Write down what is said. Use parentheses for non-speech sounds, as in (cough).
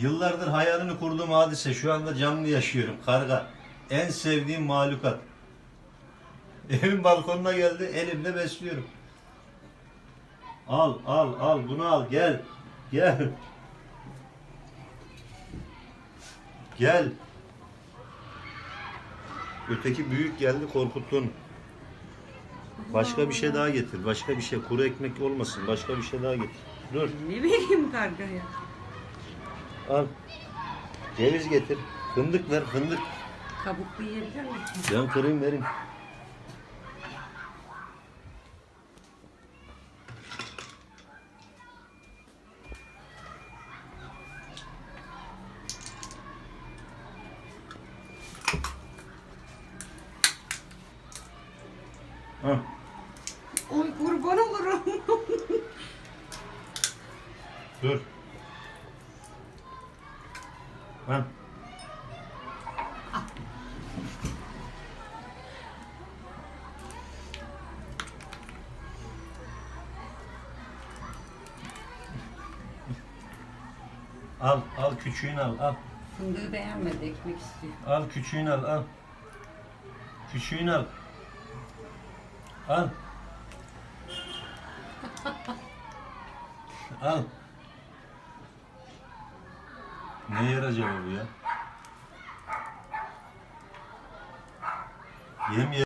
Yıllardır hayalini kurduğum hadise şu anda canlı yaşıyorum. Karga. En sevdiğim mahlukat. (laughs) Evin balkonuna geldi, elimle besliyorum. Al, al, al, bunu al, gel. Gel. Gel. Öteki büyük geldi, korkuttun. Başka bir şey daha getir. Başka bir şey. Kuru ekmek olmasın. Başka bir şey daha getir. Dur. Ne vereyim kargaya? Al. Ceviz getir. Fındık ver, fındık. Kabuklu yiyebilir misin? Ben kırayım vereyim. Ha, Oy kurban olurum. dur. Ha. Al, al küçüğünü al, al. Fındığı beğenmedi ekmek istiyor. Al küçüğünü al, al. Küçüğünü al. Al. (laughs) al. Ne yer acaba bu ya? Yem ye-